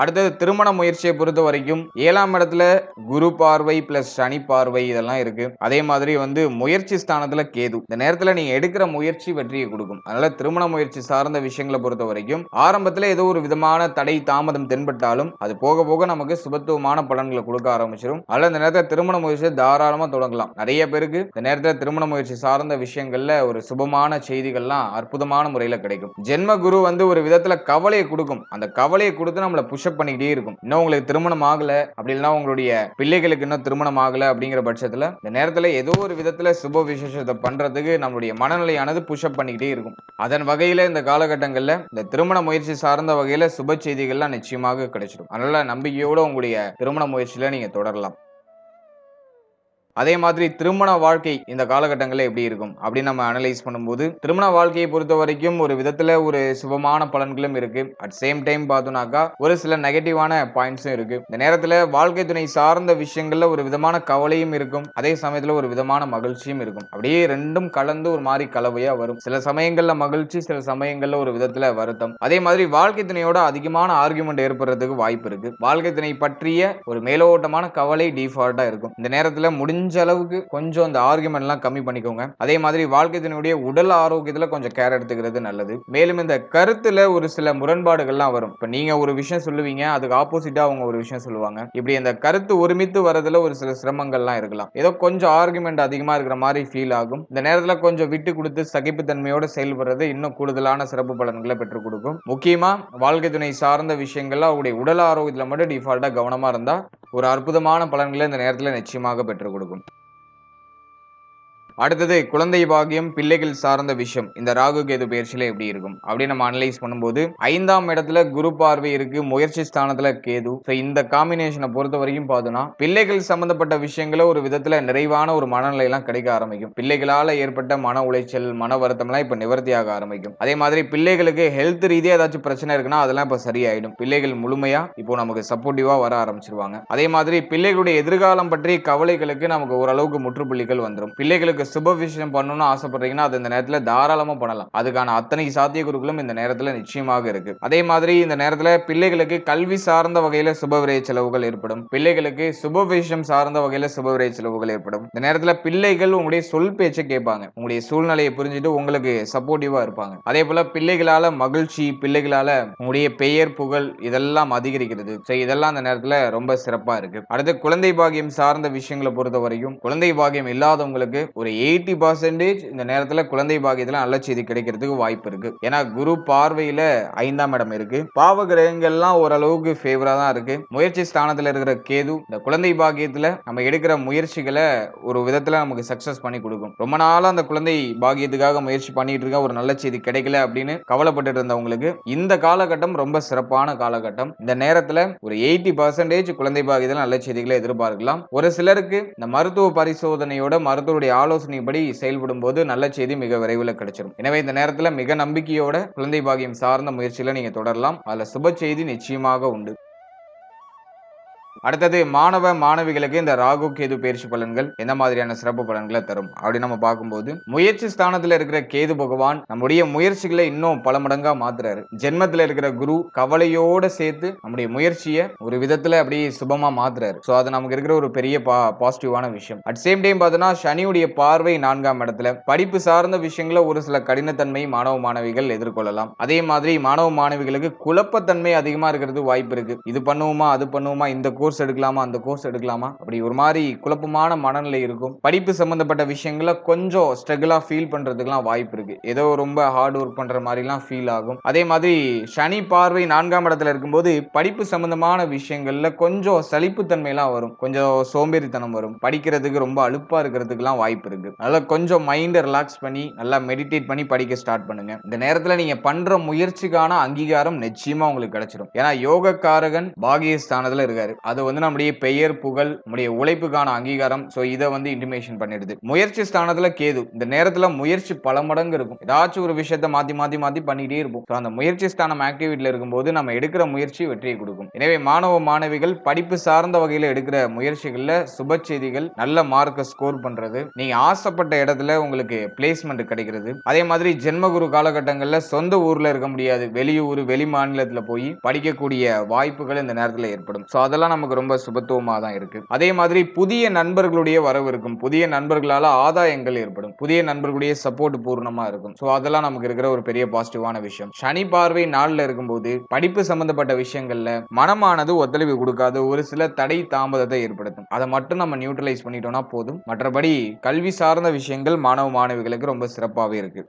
அடுத்தது திருமண முயற்சியை பொறுத்த வரைக்கும் ஏழாம் இடத்துல குரு பார்வை பிளஸ் சனி பார்வை இதெல்லாம் இருக்கு. அதே மாதிரி வந்து முயற்சி ஸ்தானத்துல கேது. இந்த நேரத்துல நீங்க எடுக்கிற முயற்சி வெற்றியை கொடுக்கும். அதனால திருமண முயற்சி சார்ந்த விஷயங்களை பொறுத்த வரைக்கும் ஆரம்பத்துல ஏதோ ஒரு விதமான தடை தாமதம் தென்பட்டாலும் அது போக போக நமக்கு சுபத்துவமான பலன்களை கொடுக்க ஆரம்பிச்சிடும் அதனால இந்த நேரத்தில் திருமண முயற்சியை தாராளமா தொடங்கலாம். நிறைய பேருக்கு இந்த நேரத்துல திருமண முயற்சி சார்ந்த விஷயங்கள்ல ஒரு சுபமான செய்திகள்லாம் அற்புதமான முறையில கிடைக்கும். ஜென்ம குரு வந்து ஒரு விதத்துல கவலையை கொடுக்கும். அந்த கவலையை கொடுத்து நம்மளை புஷ் புஷ்அப் பண்ணிக்கிட்டே இருக்கும். இன்னும் உங்களுக்கு திருமணம் ஆகல அப்படி இல்லைன்னா உங்களுடைய பிள்ளைகளுக்கு இன்னும் திருமணம் ஆகல அப்படிங்கிற பட்சத்துல இந்த நேரத்துல ஏதோ ஒரு விதத்துல சுப விசேஷத்தை பண்றதுக்கு நம்மளுடைய மனநிலையானது புஷ்அப் பண்ணிக்கிட்டே இருக்கும். அதன் வகையில இந்த காலகட்டங்கள்ல இந்த திருமண முயற்சி சார்ந்த வகையில சுப செய்திகள்லாம் நிச்சயமாக கிடைச்சிடும். அதனால நம்பிக்கையோட உங்களுடைய திருமண முயற்சியில நீங்க தொடரலாம். அதே மாதிரி திருமண வாழ்க்கை இந்த காலகட்டங்களில் எப்படி இருக்கும்? அப்படின்னு நம்ம அனலைஸ் பண்ணும்போது திருமண வாழ்க்கையை பொறுத்த வரைக்கும் ஒரு விதத்தில் ஒரு சுபமான பலன்களும் இருக்கு. அட் சேம் டைம் பார்த்தோம்னாக்கா ஒரு சில நெகட்டிவான பாயிண்ட்ஸும் இருக்கு. இந்த நேரத்தில் வாழ்க்கை துணை சார்ந்த விஷயங்கள்ல ஒரு விதமான கவலையும் இருக்கும். அதே சமயத்தில் ஒரு விதமான மகிழ்ச்சியும் இருக்கும். அப்படியே ரெண்டும் கலந்து ஒரு மாதிரி கலவையா வரும். சில சமயங்கள்ல மகிழ்ச்சி சில சமயங்கள்ல ஒரு விதத்துல வருத்தம். அதே மாதிரி வாழ்க்கை துணையோட அதிகமான ஆர்குமெண்ட் ஏற்படுறதுக்கு வாய்ப்பு இருக்கு. வாழ்க்கை துணை பற்றிய ஒரு மேலோட்டமான கவலை டிஃபால்ட்டா இருக்கும். இந்த நேரத்தில் முடிஞ்ச முடிஞ்ச அளவுக்கு கொஞ்சம் அந்த ஆர்குமெண்ட்லாம் கம்மி பண்ணிக்கோங்க. அதே மாதிரி வாழ்க்கை துணையுடைய உடல் ஆரோக்கியத்தில் கொஞ்சம் கேர் எடுத்துக்கிறது நல்லது. மேலும் இந்த கருத்தில் ஒரு சில முரண்பாடுகள்லாம் வரும். இப்போ நீங்கள் ஒரு விஷயம் சொல்லுவீங்க அதுக்கு ஆப்போசிட்டாக அவங்க ஒரு விஷயம் சொல்லுவாங்க. இப்படி அந்த கருத்து ஒருமித்து வரதுல ஒரு சில சிரமங்கள்லாம் இருக்கலாம். ஏதோ கொஞ்சம் ஆர்குமெண்ட் அதிகமாக இருக்கிற மாதிரி ஃபீல் ஆகும். இந்த நேரத்தில் கொஞ்சம் விட்டு கொடுத்து சகிப்புத்தன்மையோட செயல்படுறது இன்னும் கூடுதலான சிறப்பு பலன்களை பெற்றுக் கொடுக்கும். முக்கியமாக வாழ்க்கை துணை சார்ந்த விஷயங்கள்ல அவருடைய உடல் ஆரோக்கியத்தில் மட்டும் டிஃபால்ட்டாக கவனமாக இருந்தால் ஒரு அற்புதமான பலன்களை இந்த நேரத்தில் நிச்சயமாக பெற்றுக் கொடுக்கும். அடுத்தது குழந்தை பாகியம் பிள்ளைகள் சார்ந்த விஷயம் இந்த ராகு கேது பயிற்சியில எப்படி இருக்கும்? அப்படின்னு நம்ம அனலைஸ் பண்ணும்போது ஐந்தாம் இடத்துல குரு பார்வை இருக்கு முயற்சி ஸ்தானத்துல கேது. ஸோ இந்த காம்பினேஷனை பொறுத்த வரைக்கும் பார்த்தோம்னா பிள்ளைகள் சம்பந்தப்பட்ட விஷயங்கள ஒரு விதத்துல நிறைவான ஒரு மனநிலை எல்லாம் கிடைக்க ஆரம்பிக்கும். பிள்ளைகளால ஏற்பட்ட மன உளைச்சல் மன வருத்தம்லாம் இப்ப நிவர்த்தியாக ஆரம்பிக்கும். அதே மாதிரி பிள்ளைகளுக்கு ஹெல்த் ரீதியா ஏதாச்சும் பிரச்சனை இருக்குன்னா அதெல்லாம் இப்ப சரியாயிடும். பிள்ளைகள் முழுமையா இப்போ நமக்கு சப்போர்ட்டிவா வர ஆரம்பிச்சிருவாங்க. அதே மாதிரி பிள்ளைகளுடைய எதிர்காலம் பற்றி கவலைகளுக்கு நமக்கு ஓரளவுக்கு முற்றுப்புள்ளிகள் வந்துடும் பிள்ளைகளுக்கு சுப விஷயம் பண்ணணும்னு ஆசைப்படுறீங்கன்னா அது இந்த நேரத்துல தாராளமா பண்ணலாம். அதுக்கான அத்தனை சாத்தியக்கூறுகளும் இந்த நேரத்தில் நிச்சயமாக இருக்கு. அதே மாதிரி இந்த நேரத்தில் பிள்ளைகளுக்கு கல்வி சார்ந்த வகையில சுபவிரை செலவுகள் ஏற்படும். பிள்ளைகளுக்கு சுப விஷயம் சார்ந்த வகையில சுப செலவுகள் ஏற்படும். இந்த நேரத்தில் பிள்ளைகள் உங்களுடைய சொல் பேச்சை கேட்பாங்க. உங்களுடைய சூழ்நிலையை புரிஞ்சுட்டு உங்களுக்கு சப்போர்ட்டிவா இருப்பாங்க. அதே போல பிள்ளைகளால மகிழ்ச்சி பிள்ளைகளால உங்களுடைய பெயர் புகழ் இதெல்லாம் அதிகரிக்கிறது. ஸோ இதெல்லாம் அந்த நேரத்துல ரொம்ப சிறப்பா இருக்கு. அடுத்து குழந்தை பாகியம் சார்ந்த விஷயங்களை பொறுத்த வரைக்கும் குழந்தை பாகியம் இல்லாதவங்களுக்கு ஒரு எயிட்டி பர்சன்டேஜ் இந்த நேரத்துல குழந்தை பாகியத்துல நல்ல செய்தி கிடைக்கிறதுக்கு வாய்ப்பு இருக்கு. ஏன்னா குரு பார்வையில ஐந்தாம் இடம் இருக்கு. பாவ கிரகங்கள்லாம் ஓரளவுக்கு ஃபேவரா தான் இருக்கு. முயற்சி ஸ்தானத்துல இருக்கிற கேது இந்த குழந்தை பாக்கியத்தில் நம்ம எடுக்கிற முயற்சிகளை ஒரு விதத்துல நமக்கு சக்சஸ் பண்ணி கொடுக்கும். ரொம்ப நாளா அந்த குழந்தை பாகியத்துக்காக முயற்சி பண்ணிட்டு இருக்க ஒரு நல்ல செய்தி கிடைக்கல அப்படின்னு கவலைப்பட்டு இருந்தவங்களுக்கு இந்த காலகட்டம் ரொம்ப சிறப்பான காலகட்டம். இந்த நேரத்துல ஒரு எயிட்டி பர்சன்டேஜ் குழந்தை பாகியத்துல நல்ல செய்திகளை எதிர்பார்க்கலாம். ஒரு சிலருக்கு இந்த மருத்துவ பரிசோதனையோட மருத்துவருடைய ஆலோசனை ஆலோசனைப்படி செயல்படும் போது நல்ல செய்தி மிக விரைவில் கிடைச்சிடும் எனவே இந்த நேரத்தில் மிக நம்பிக்கையோட குழந்தை பாகியம் சார்ந்த முயற்சியில நீங்க தொடரலாம். அதுல சுப செய்தி நிச்சயமாக உண்டு. அடுத்தது மாணவ மாணவிகளுக்கு இந்த ராகு கேது பயிற்சி பலன்கள் எந்த மாதிரியான சிறப்பு பலன்களை தரும் அப்படி நம்ம பார்க்கும்போது முயற்சி ஸ்தானத்துல இருக்கிற கேது பகவான் நம்முடைய முயற்சிகளை இன்னும் பல மடங்கா மாத்துறாரு. ஜென்மத்துல இருக்கிற குரு கவலையோட சேர்த்து நம்முடைய முயற்சியை ஒரு விதத்துல அப்படியே சுபமா மாத்துறாரு. சோ அது நமக்கு இருக்கிற ஒரு பெரிய பாசிட்டிவான விஷயம். அட் சேம் டைம் பார்த்தோன்னா சனியுடைய பார்வை நான்காம் இடத்துல. படிப்பு சார்ந்த விஷயங்கள ஒரு சில கடினத்தன்மை மாணவ மாணவிகள் எதிர்கொள்ளலாம். அதே மாதிரி மாணவ மாணவிகளுக்கு குழப்பத்தன்மை அதிகமா இருக்கிறது வாய்ப்பு இருக்கு. இது பண்ணுவோமா அது பண்ணுவோமா இந்த கோர்ஸ் எடுக்கலாமா? அந்த கோர்ஸ் எடுக்கலாமா? அப்படி ஒரு மாதிரி குழப்பமான மனநிலை இருக்கும். படிப்பு சம்மந்தப்பட்ட விஷயங்களை கொஞ்சம் ஸ்ட்ரகிளாக ஃபீல் பண்ணுறதுக்குலாம் வாய்ப்பு இருக்குது ஏதோ ரொம்ப ஹார்ட் ஒர்க் பண்ணுற மாதிரிலாம் ஃபீல் ஆகும். அதே மாதிரி சனி பார்வை நான்காம் இடத்துல இருக்கும்போது படிப்பு சம்மந்தமான விஷயங்களில் கொஞ்சம் சலிப்புத்தன்மைலாம் வரும். கொஞ்சம் சோம்பேறித்தனம் வரும். படிக்கிறதுக்கு ரொம்ப அழுப்பாக இருக்கிறதுக்குலாம் வாய்ப்பு இருக்குது நல்லா கொஞ்சம் மைண்டை ரிலாக்ஸ் பண்ணி நல்லா மெடிடேட் பண்ணி படிக்க ஸ்டார்ட் பண்ணுங்க. இந்த நேரத்தில் நீங்கள் பண்ணுற முயற்சிக்கான அங்கீகாரம் நிச்சயமாக உங்களுக்கு கிடைச்சிடும் ஏன்னா யோகக்காரகன் பாகியஸ்தானத்தில் இருக்காரு. அது வந்து நம்முடைய பெயர் புகழ் நம்முடைய உழைப்புக்கான அங்கீகாரம். சோ இதை வந்து இன்டிமேஷன் பண்ணிடுது. முயற்சி ஸ்தானத்துல கேது. இந்த நேரத்துல முயற்சி பல மடங்கு இருக்கும். ஏதாச்சும் ஒரு விஷயத்த மாத்தி மாத்தி மாத்தி பண்ணிட்டே இருப்போம். ஸோ அந்த முயற்சி ஸ்தானம் ஆக்டிவிட்டியில் இருக்கும்போது நம்ம எடுக்கிற முயற்சி வெற்றியை கொடுக்கும். எனவே மாணவ மாணவிகள் படிப்பு சார்ந்த வகையில் எடுக்கிற முயற்சிகளில் சுப செய்திகள் நல்ல மார்க்கை ஸ்கோர் பண்றது நீங்கள் ஆசைப்பட்ட இடத்துல உங்களுக்கு பிளேஸ்மெண்ட் கிடைக்கிறது. அதே மாதிரி ஜென்மகுரு காலகட்டங்களில் சொந்த ஊரில் இருக்க முடியாது. வெளியூர் வெளி மாநிலத்தில் போய் படிக்கக்கூடிய வாய்ப்புகள் இந்த நேரத்தில் ஏற்படும். சோ அதெல்லாம் நமக்கு ரொம்ப சுபத்துவமாக தான் இருக்கு. அதே மாதிரி புதிய நண்பர்களுடைய வரவு இருக்கும். புதிய நண்பர்களால் ஆதாயங்கள் ஏற்படும். புதிய நண்பர்களுடைய சப்போர்ட் பூர்ணமாக இருக்கும். ஸோ அதெல்லாம் நமக்கு இருக்கிற ஒரு பெரிய பாசிட்டிவான விஷயம். சனி பார்வை நாளில் இருக்கும்போது படிப்பு சம்பந்தப்பட்ட விஷயங்கள்ல மனமானது ஒத்துழைப்பு கொடுக்காது. ஒரு சில தடை தாமதத்தை ஏற்படுத்தும். அதை மட்டும் நம்ம நியூட்ரலைஸ் பண்ணிட்டோம்னா போதும். மற்றபடி கல்வி சார்ந்த விஷயங்கள் மாணவ மாணவிகளுக்கு ரொம்ப சிறப்பாகவே இருக்கு.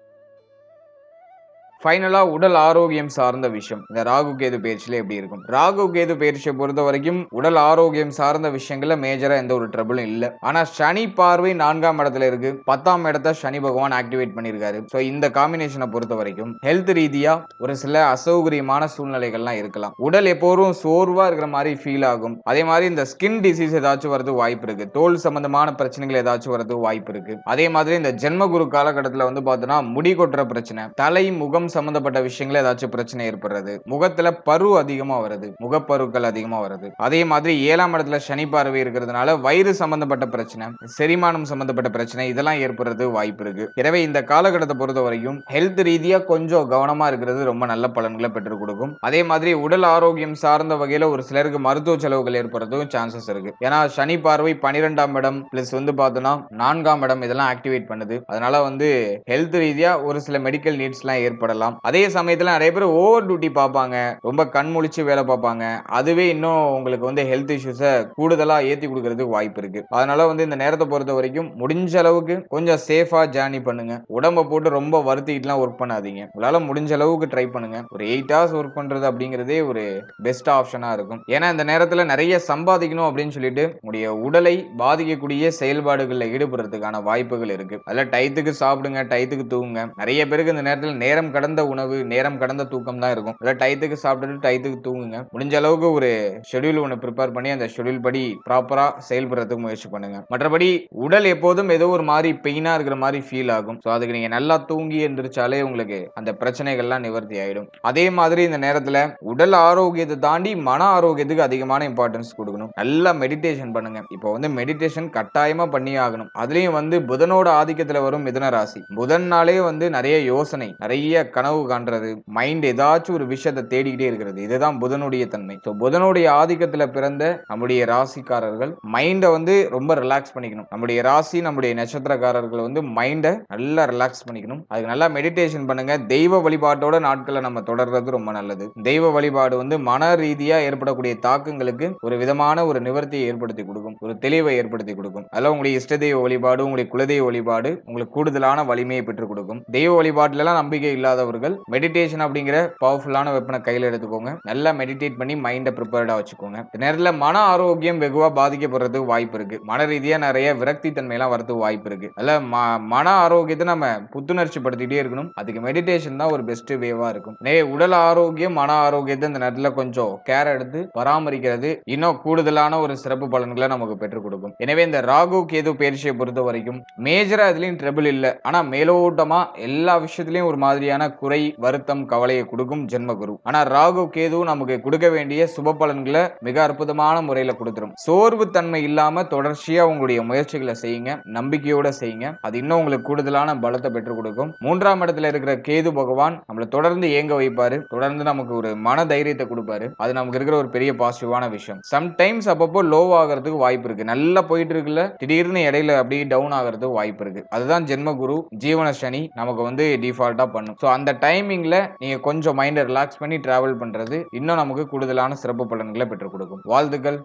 ஃபைனலா உடல் ஆரோக்கியம் சார்ந்த விஷயம். இந்த ராகு கேது பயிற்சியில எப்படி இருக்கும்? ராகு கேது பயிற்சியை பொறுத்த வரைக்கும் உடல் ஆரோக்கியம் சார்ந்த விஷயங்கள்ல மேஜரா எந்த ஒரு ட்ரபிளும் இல்ல. ஆனா சனி பார்வை நான்காம் இடத்துல இருக்கு. பத்தாம் இடத்த சனி பகவான் ஆக்டிவேட் பண்ணியிருக்காரு ஸோ இந்த காம்பினேஷனை பொறுத்த வரைக்கும் ஹெல்த் ரீதியா ஒரு சில அசௌகரியமான சூழ்நிலைகள்லாம் இருக்கலாம். உடல் எப்போதும் சோர்வா இருக்கிற மாதிரி ஃபீல் ஆகும். அதே மாதிரி இந்த ஸ்கின் டிசீஸ் ஏதாச்சும் வரது வாய்ப்பு இருக்கு. தோல் சம்பந்தமான பிரச்சனைகள் ஏதாச்சும் வரது வாய்ப்பு இருக்கு. அதே மாதிரி இந்த ஜென்மகுரு காலகட்டத்தில் வந்து பார்த்தோன்னா முடி கொட்டுற பிரச்சனை தலை முகம் சம்பந்தப்பட்ட விஷயங்கள ஏதாச்சும் பிரச்சனை ஏற்படுறது. முகத்துல பரு அதிகமா வருது முகப்பருக்கள் அதிகமா வருது அதே மாதிரி ஏழாம் இடத்துல சனி பார்வை இருக்கிறதுனால வயிறு சம்பந்தப்பட்ட பிரச்சனை செரிமானம் சம்பந்தப்பட்ட பிரச்சனை இதெல்லாம் ஏற்படுறது வாய்ப்பு இருக்கு. எனவே இந்த காலகட்டத்தை பொறுத்த வரைக்கும் ஹெல்த் ரீதியா கொஞ்சம் கவனமா இருக்கிறது ரொம்ப நல்ல பலன்களை பெற்றுக் கொடுக்கும். அதே மாதிரி உடல் ஆரோக்கியம் சார்ந்த வகையில ஒரு சிலருக்கு மருத்துவ செலவுகள் ஏற்படுறதும் சான்சஸ் இருக்கு. ஏன்னா சனி பார்வை பனிரெண்டாம் இடம் பிளஸ் வந்து பார்த்தோம்னா நான்காம் இடம் இதெல்லாம் ஆக்டிவேட் பண்ணுது. அதனால வந்து ஹெல்த் ரீதியா ஒரு சில மெடிக்கல் நீட்ஸ் எல்லாம் ஏற்படலாம். அதே சமயத்துல நிறைய பேர் ஓவர் டியூட்டி பார்ப்பாங்க. ரொம்ப கண் முழிச்சு வேலை பார்ப்பாங்க. அதுவே இன்னும் உங்களுக்கு வந்து ஹெல்த் இஷ்யூஸை கூடுதலா ஏத்தி கொடுக்கறதுக்கு வாய்ப்பு இருக்கு. அதனால வந்து இந்த நேரத்தை பொறுத்த வரைக்கும் முடிஞ்ச அளவுக்கு கொஞ்சம் சேஃபா ஜேர்னி பண்ணுங்க. உடம்ப போட்டு ரொம்ப வருத்திக்கிட்டுலாம் ஒர்க் பண்ணாதீங்க. உங்களால முடிஞ்ச அளவுக்கு ட்ரை பண்ணுங்க. ஒரு எயிட் ஹவர்ஸ் ஒர்க் பண்றது அப்படிங்கிறதே ஒரு பெஸ்ட் ஆப்ஷனா இருக்கும். ஏன்னா இந்த நேரத்துல நிறைய சம்பாதிக்கணும் அப்படின்னு சொல்லிட்டு உடைய உடலை பாதிக்கக்கூடிய செயல்பாடுகளில் ஈடுபடுறதுக்கான வாய்ப்புகள் இருக்கு. அதில் டயத்துக்கு சாப்பிடுங்க டயத்துக்கு தூங்குங்க. நிறைய பேருக்கு இந்த நேரத்தில் நேரம் கடந்த உணவு நேரம் கடந்த தூக்கம் தான் இருக்கும். இல்லை டயத்துக்கு சாப்பிட்டுட்டு டயத்துக்கு தூங்குங்க. முடிஞ்ச அளவுக்கு ஒரு ஷெடியூல் ஒன்று ப்ரிப்பேர் பண்ணி அந்த ஷெடியூல் படி ப்ராப்பரா செயல்படுறதுக்கு முயற்சி பண்ணுங்க. மற்றபடி உடல் எப்போதும் ஏதோ ஒரு மாதிரி பெயினா இருக்கிற மாதிரி ஃபீல் ஆகும். ஸோ அதுக்கு நீங்க நல்லா தூங்கி எந்திரிச்சாலே உங்களுக்கு அந்த பிரச்சனைகள்லாம் நிவர்த்தி ஆயிடும். அதே மாதிரி இந்த நேரத்துல உடல் ஆரோக்கியத்தை தாண்டி மன ஆரோக்கியத்துக்கு அதிகமான இம்பார்ட்டன்ஸ் கொடுக்கணும். நல்லா மெடிடேஷன் பண்ணுங்க. இப்போ வந்து மெடிடேஷன் கட்டாயமா பண்ணி ஆகணும். அதுலயும் வந்து புதனோட ஆதிக்கத்துல வரும் மிதன ராசி புதன்னாலே வந்து நிறைய யோசனை நிறைய கனவு காண்றது மைண்ட் ஏதாச்சும் ஒரு விஷயத்தை தேடிக்கிட்டே இருக்கிறது. இதுதான் புதனுடைய தன்மை. ஸோ புதனுடைய ஆதிக்கத்தில் பிறந்த நம்முடைய ராசிக்காரர்கள் மைண்டை வந்து ரொம்ப ரிலாக்ஸ் பண்ணிக்கணும். நம்முடைய ராசி நம்முடைய நட்சத்திரக்காரர்கள் வந்து மைண்டை நல்லா ரிலாக்ஸ் பண்ணிக்கணும். அதுக்கு நல்லா மெடிடேஷன் பண்ணுங்க. தெய்வ வழிபாட்டோட நாட்களை நம்ம தொடர்றது ரொம்ப நல்லது. தெய்வ வழிபாடு வந்து மன ரீதியாக ஏற்படக்கூடிய தாக்கங்களுக்கு ஒரு விதமான ஒரு நிவர்த்தியை ஏற்படுத்தி கொடுக்கும். ஒரு தெளிவை ஏற்படுத்தி கொடுக்கும். அதில் உங்களுடைய இஷ்ட தெய்வ வழிபாடு உங்களுடைய குலதெய்வ வழிபாடு உங்களுக்கு கூடுதலான வலிமையை பெற்றுக் கொடுக்கும். தெய்வ வழிபாட்டிலலாம் நம்பிக்கை இல்லாத இல்லாதவர்கள் மெடிடேஷன் அப்படிங்கிற பவர்ஃபுல்லான வெப்பனை கையில் எடுத்துக்கோங்க. நல்லா மெடிடேட் பண்ணி மைண்டை ப்ரிப்பேர்டாக வச்சுக்கோங்க. நேரத்தில் மன ஆரோக்கியம் வெகுவாக பாதிக்கப்படுறதுக்கு வாய்ப்பு இருக்கு. மன ரீதியாக நிறைய விரக்தி தன்மையெல்லாம் வரதுக்கு வாய்ப்பு இருக்கு. அதில் ம- மன ஆரோக்கியத்தை நம்ம புத்துணர்ச்சி படுத்திட்டே இருக்கணும். அதுக்கு மெடிடேஷன் தான் ஒரு பெஸ்ட் வேவாக இருக்கும். நே உடல் ஆரோக்கியம் மன ஆரோக்கியத்தை இந்த நேரத்தில் கொஞ்சம் கேர் எடுத்து பராமரிக்கிறது இன்னும் கூடுதலான ஒரு சிறப்பு பலன்களை நமக்கு பெற்றுக் கொடுக்கும். எனவே இந்த ராகு கேது பயிற்சியை பொறுத்த வரைக்கும் மேஜரா இதுலயும் ட்ரபிள் இல்லை. ஆனா மேலோட்டமா எல்லா விஷயத்துலயும் ஒரு மாதிரியான குறை வருத்தம் கவலையை கொடுக்கும் ஜென்ம குரு ஆனா ராகு கேது நமக்கு கொடுக்க வேண்டிய சுப பலன்களை மிக அற்புதமான முறையில கொடுத்துரும். சோர்வு தன்மை இல்லாம தொடர்ச்சியா உங்களுடைய முயற்சிகளை செய்யுங்க நம்பிக்கையோட செய்யுங்க. அது இன்னும் உங்களுக்கு கூடுதலான பலத்தை பெற்றுக் கொடுக்கும். மூன்றாம் இடத்துல இருக்கிற கேது பகவான் நம்மளை தொடர்ந்து ஏங்க வைப்பாரு. தொடர்ந்து நமக்கு ஒரு மன தைரியத்தை கொடுப்பாரு. அது நமக்கு இருக்கிற ஒரு பெரிய பாசிட்டிவான விஷயம். சம்டைம்ஸ் அப்பப்போ லோ ஆகிறதுக்கு வாய்ப்பு இருக்கு. நல்லா போயிட்டு இருக்குல்ல திடீர்னு இடையில அப்படியே டவுன் ஆகிறதுக்கு வாய்ப்பு இருக்கு. அதுதான் ஜென்ம குரு ஜீவன சனி நமக்கு வந்து டிஃபால்ட்டா பண்ணும். ஸோ அந்த டைமிங்ல நீங்க கொஞ்சம் மைண்டை ரிலாக்ஸ் பண்ணி டிராவல் பண்றது இன்னும் நமக்கு கூடுதலான சிறப்பு பலன்களை பெற்றுக் கொடுக்கும். வாழ்த்துக்கள்.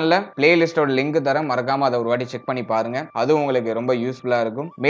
டிஸ்கிரிப்ஷன்ல பிளேலிஸ்டோட லிங்க் தரேன். மறக்காம அதை ஒரு வாட்டி செக் பண்ணி பாருங்க. அது உங்களுக்கு ரொம்ப யூஸ்ஃபுல்லா இருக்கும்.